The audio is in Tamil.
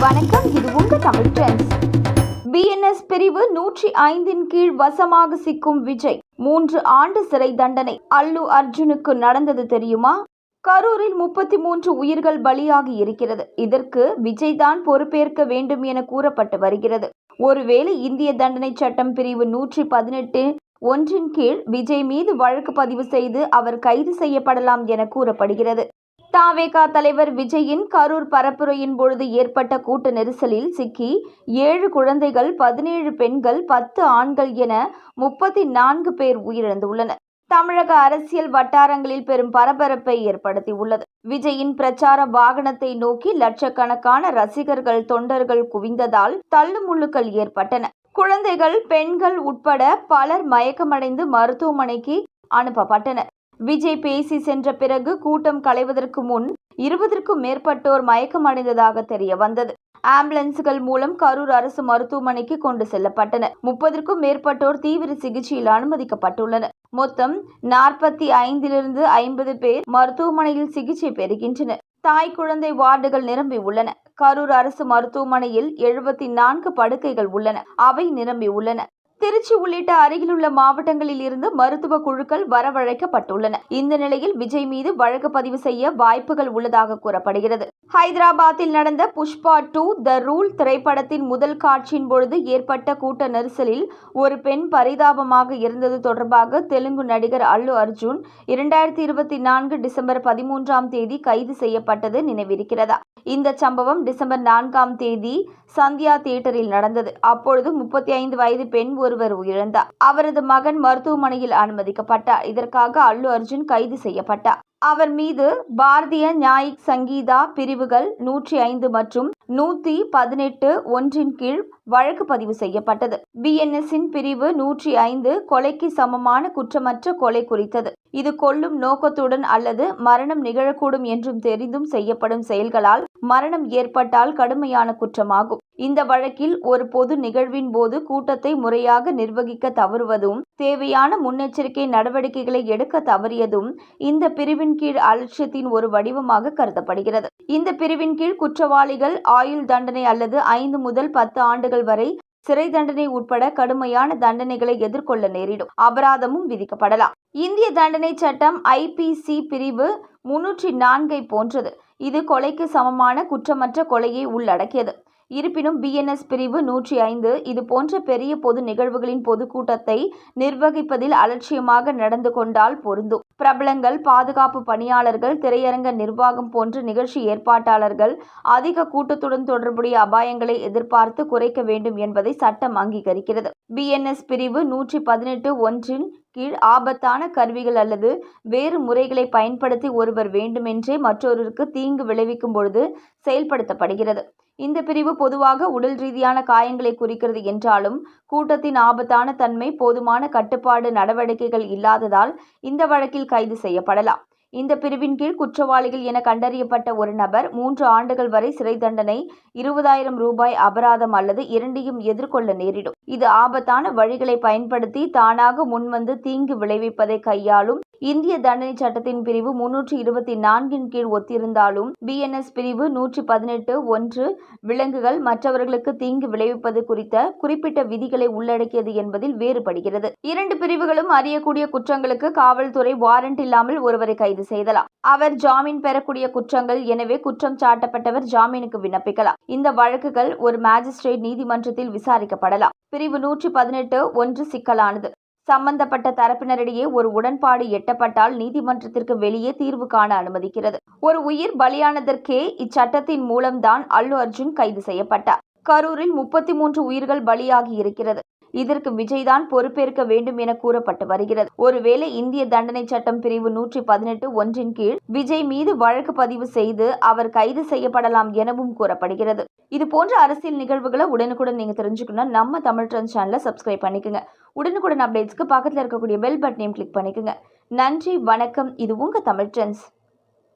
வணக்கம் இது உங்க தமிழ் ட்ரெண்ட்ஸ். பிஎன்எஸ் பிரிவு நூற்றி ஐந்தின் கீழ் வசமாக சிக்கும் விஜய். மூன்று ஆண்டு சிறை தண்டனை. அல்லு அர்ஜுனுக்கு நடந்தது தெரியுமா? கரூரில் முப்பத்தி மூன்று உயிர்கள் பலியாகி இருக்கிறது. இதற்கு விஜய் தான் பொறுப்பேற்க வேண்டும் என கூறப்பட்டு வருகிறது. ஒருவேளை இந்திய தண்டனை சட்டம் பிரிவு நூற்றி பதினெட்டு ஒன்றின் கீழ் விஜய் மீது வழக்கு பதிவு செய்து அவர் கைது செய்யப்படலாம் என கூறப்படுகிறது. தாவேகா தலைவர் விஜயின் கரூர் பரப்புரையின் பொழுது ஏற்பட்ட கூட்ட நெரிசலில் சிக்கி ஏழு குழந்தைகள் பதினேழு பெண்கள் பத்து ஆண்கள் என முப்பத்தி நான்கு பேர் உயிரிழந்துள்ளனர். தமிழக அரசியல் வட்டாரங்களில் பெரும் பரபரப்பை ஏற்படுத்தியுள்ளது. விஜயின் பிரச்சார வாகனத்தை நோக்கி லட்சக்கணக்கான ரசிகர்கள் தொண்டர்கள் குவிந்ததால் தள்ளுமுள்ளுக்கள் ஏற்பட்டன. குழந்தைகள் பெண்கள் உட்பட பலர் மயக்கமடைந்து மருத்துவமனைக்கு அனுப்பப்பட்டனர். விஜய் பேசி சென்ற பிறகு கூட்டம் கலைவதற்கு முன் இருபதற்கும் மேற்பட்டோர் மயக்கமடைந்ததாக தெரிய வந்தது. ஆம்புலன்ஸ்கள் மூலம் கரூர் அரசு மருத்துவமனைக்கு கொண்டு செல்லப்பட்டனர். முப்பதற்கும் மேற்பட்டோர் தீவிர சிகிச்சையில் அனுமதிக்கப்பட்டுள்ளனர். மொத்தம் நாற்பத்தி ஐந்திலிருந்து ஐம்பது பேர் மருத்துவமனையில் சிகிச்சை பெறுகின்றனர். தாய் குழந்தை வார்டுகள் நிரம்பி உள்ளன. கரூர் அரசு மருத்துவமனையில் எழுபத்தி நான்கு படுக்கைகள் உள்ளன. அவை நிரம்பி உள்ளன. திருச்சி உள்ளிட்ட அருகிலுள்ள மாவட்டங்களில் இருந்து மருத்துவ குழுக்கள் வரவழைக்கப்பட்டுள்ளன. இந்த நிலையில் விஜய் மீது வழக்கு பதிவு செய்ய வாய்ப்புகள் உள்ளதாக கூறப்படுகிறது. ஹைதராபாத்தில் நடந்த புஷ்பா டூ த ரூல் திரைப்படத்தின் முதல் காட்சியின் பொழுது ஏற்பட்ட கூட்ட நெரிசலில் ஒரு பெண் பரிதாபமாக இருந்தது தொடர்பாக தெலுங்கு நடிகர் அல்லு அர்ஜுன் இரண்டாயிரத்தி இருபத்தி நான்கு டிசம்பர் பதிமூன்றாம் தேதி கைது செய்யப்பட்டது நினைவிருக்கிறதா? இந்த சம்பவம் டிசம்பர் நான்காம் தேதி சந்தியா தியேட்டரில் நடந்தது. அப்பொழுது முப்பத்தி ஐந்து வயது பெண் ஒருவர் உயிரிழந்தார். அவரது மகன் மருத்துவமனையில் அனுமதிக்கப்பட்டார். இதற்காக அல்லு அர்ஜுன் கைது செய்யப்பட்டார். அவர் மீது பாரதிய நியாயிக் சங்கீதா பிரிவுகள் நூற்றி ஐந்து மற்றும் நூத்தி பதினெட்டு ஒன்றின் கீழ் வழக்கு பதிவு செய்யப்பட்டது. பிஎன்எஸ்ஸின் பிரிவு நூற்றி ஐந்து கொலைக்கு சமமான குற்றமற்ற கொலை குறித்தது. இது கொல்லும் நோக்கத்துடன் அல்லது மரணம் நிகழக்கூடும் என்றும் தெரிந்தும் செய்யப்படும் செயல்களால் மரணம் ஏற்பட்டால் கடுமையான குற்றமாகும். இந்த வழக்கில் ஒரு பொது நிகழ்வின் போது கூட்டத்தை முறையாக நிர்வகிக்க தவறுவதும் தேவையான முன்னெச்சரிக்கை நடவடிக்கைகளை எடுக்க தவறியதும் இந்த பிரிவின் பிரிவின் கீழ் அலட்சியத்தின் ஒரு வடிவமாக கருதப்படுகிறது. இந்த பிரிவின் கீழ் குற்றவாளிகள் ஆயுள் தண்டனை அல்லது ஐந்து முதல் பத்து ஆண்டுகள் வரை சிறை தண்டனை உட்பட கடுமையான தண்டனைகளை எதிர்கொள்ள நேரிடும். அபராதமும் விதிக்கப்படலாம். இந்திய தண்டனை சட்டம் ஐபிசி பிரிவு முன்னூற்றி நான்கை போன்றது. இது கொலைக்கு சமமான குற்றமற்ற கொலையை உள்ளடக்கியது. இருப்பினும் பிஎன்எஸ் பிரிவு நூற்றி ஐந்து. இது போன்ற பெரிய பொது நிகழ்வுகளின் பொதுக்கூட்டத்தை நிர்வகிப்பதில் அலட்சியமாக நடந்து கொண்டால் பொருந்தும். பிரபலங்கள் பாதுகாப்பு பணியாளர்கள் திரையரங்க நிர்வாகம் போன்ற நிகழ்ச்சி ஏற்பாட்டாளர்கள் அதிக கூட்டத்துடன் தொடர்புடைய அபாயங்களை எதிர்பார்த்து குறைக்க வேண்டும் என்பதை சட்டம் அங்கீகரிக்கிறது. பிஎன்எஸ் பிரிவு நூற்றி பதினெட்டு ஒன்றின் கீழ் ஆபத்தான கருவிகள் அல்லது வேறு முறைகளை பயன்படுத்தி ஒருவர் வேண்டுமென்றே மற்றொருவருக்கு தீங்கு விளைவிக்கும் பொழுது செயல்படுத்தப்படுகிறது. இந்த பிரிவு பொதுவாக உடல் ரீதியான காயங்களை குறிக்கிறது என்றாலும் கூட்டத்தின் ஆபத்தான தன்மை போதுமான கட்டுப்பாடு நடவடிக்கைகள் இல்லாததால் இந்த வழக்கில் கைது செய்யப்படலாம். இந்த பிரிவின் கீழ் குற்றவாளிகள் என கண்டறியப்பட்ட ஒரு நபர் மூன்று ஆண்டுகள் வரை சிறை தண்டனை இருபதாயிரம் ரூபாய் அபராதம் அல்லது இரண்டையும் எதிர்கொள்ள நேரிடும். இது ஆபத்தான வழிகளை பயன்படுத்தி தானாக முன்வந்து தீங்கு விளைவிப்பதை கையாளும் இந்திய தண்டனை சட்டத்தின் பிரிவு முன்னூற்றி இருபத்தி நான்கின் கீழ் ஒத்திருந்தாலும் பிஎன்எஸ் பிரிவு நூற்றி பதினெட்டு ஒன்று விலங்குகள் மற்றவர்களுக்கு தீங்கு விளைவிப்பது குறித்த குறிப்பிட்ட விதிகளை உள்ளடக்கியது என்பதில் வேறுபடுகிறது. இரண்டு பிரிவுகளும் அறியக்கூடிய குற்றங்களுக்கு காவல்துறை வாரண்ட் இல்லாமல் ஒருவரை கைது செய்தலாம். அவர் ஜாமீன் பெறக்கூடிய குற்றங்கள் எனவே குற்றம் சாட்டப்பட்டவர் ஜாமீனுக்கு விண்ணப்பிக்கலாம். இந்த வழக்குகள் ஒரு மேஜிஸ்ட்ரேட் நீதிமன்றத்தில் விசாரிக்கப்படலாம். பிரிவு நூற்றி பதினெட்டு ஒன்று சிக்கலானது. சம்பந்தப்பட்ட தரப்பினரிடையே ஒரு உடன்பாடு எட்டப்பட்டால் நீதிமன்றத்திற்கு வெளியே தீர்வு காண அனுமதிக்கிறது. ஒரு உயிர் பலியானதற்கே இச்சட்டத்தின் மூலம்தான் அல்லு அர்ஜுன் கைது செய்யப்பட்டார். கரூரில் முப்பத்தி மூன்று உயிர்கள் பலியாகி இருக்கிறது. இதற்கு விஜய்தான் பொறுப்பேற்க வேண்டும் என கூறப்பட்டு வருகிறது. ஒருவேளை இந்திய தண்டனை சட்டம் பிரிவு நூற்றி பதினெட்டு ஒன்றின் கீழ் விஜய் மீது வழக்கு பதிவு செய்து அவர் கைது செய்யப்படலாம் எனவும் கூறப்படுகிறது. இது போன்ற அரசியல் நிகழ்வுகளை உடனுக்குடன் நீங்க தெரிஞ்சுக்கணும் நம்ம தமிழ் ட்ரெண்ட் சேனலை சப்ஸ்கிரைப் பண்ணிக்கோங்க. உடனுக்குடன் அப்டேட்ஸ்க்கு பக்கத்தில் இருக்கக்கூடிய பெல் பட்டனையும் கிளிக் பண்ணிக்கோங்க. நன்றி வணக்கம். இது உங்க தமிழ் ட்ரெண்ட்ஸ்.